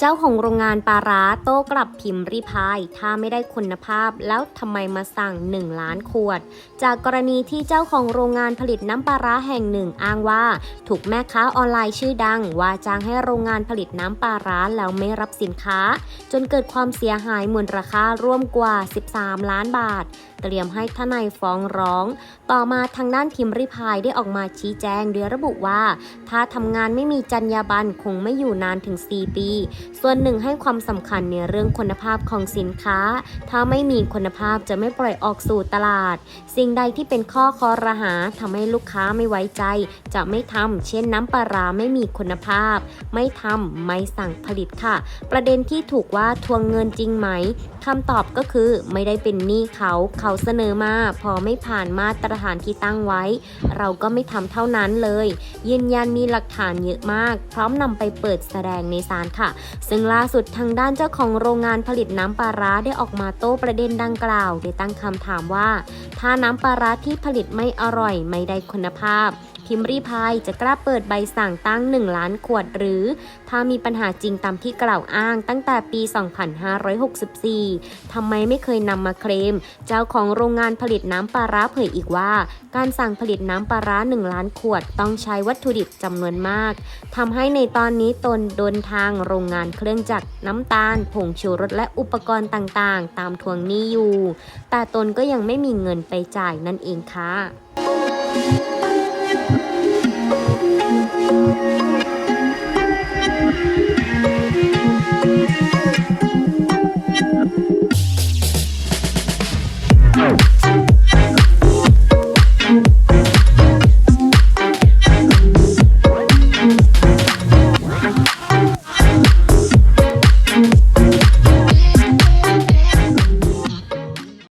เจ้าของโรงงานปลาร้าโต้กลับพิมพ์รีพาย ถ้าไม่ได้คุณภาพแล้วทำไมมาสั่ง 1 ล้านขวด จากกรณีที่เจ้าของโรงงานผลิตน้ำปลาร้าแห่งหนึ่งอ้างว่า ถูกแม่ค้าออนไลน์ชื่อดัง ว่าจ้างให้โรงงานผลิตน้ำปลาร้าแล้วไม่รับสินค้า จนเกิดความเสียหายมูลราคาร่วมกว่า 13 ล้านบาท เตรียมให้ทนายฟ้องร้อง ต่อมาทางด้านพิมพ์ริพายได้ออกมาชี้แจงโดยระบุว่า ถ้าทำงานไม่มีจรรยาบรรณคงไม่อยู่นานถึง 4 ปีส่วนหนึ่งให้ความสำคัญในเรื่องคุณภาพของสินค้า ถ้าไม่มีคุณภาพจะไม่ปล่อยออกสู่ตลาด สิ่งใดที่เป็นข้อคอรหาทำให้ลูกค้าไม่ไว้ใจ จะไม่ทำเช่นน้ำปลาร้าไม่มีคุณภาพ ไม่ทำไม่สั่งผลิตค่ะ ประเด็นที่ถูกว่าทวงเงินจริงไหมคำตอบก็คือไม่ได้เป็นหนี้เขาเขาเสนอมา พอไม่ผ่านมาตรฐานที่ตั้งไว้ เราก็ไม่ทำเท่านั้นเลย ยืนยันมีหลักฐานเยอะมาก พร้อมนำไปเปิดแสดงในศาลค่ะซึ่งล่าสุดทางด้านเจ้าของโรงงานผลิตน้ำปลาร้าได้ออกมาโต้ประเด็นดังกล่าวโดยตั้งคำถามว่า ถ้าน้ำปลาร้าที่ผลิตไม่อร่อยไม่ได้คุณภาพ พิมพ์รีพายจะกล้าเปิดใบสั่งตั้ง 1 ล้านขวดหรือ ถ้ามีปัญหาจริงตามที่กล่าวอ้างตั้งแต่ปี 2564 ทำไมไม่เคยนำมาเคลม เจ้าของโรงงานผลิตน้ำปลาร้าเผยอีกว่า การสั่งผลิตน้ำปลาร้า 1 ล้านขวดต้องใช้วัตถุดิบจำนวนมาก ทำให้ในตอนนี้ตนโดนทางโรงงานเครื่องจักรน้ำตาล ผงชูรสและอุปกรณ์ต่างๆ ตามทวงหนี้อยู่ แต่ตนก็ยังไม่มีเงินไปจ่ายนั่นเองค่ะ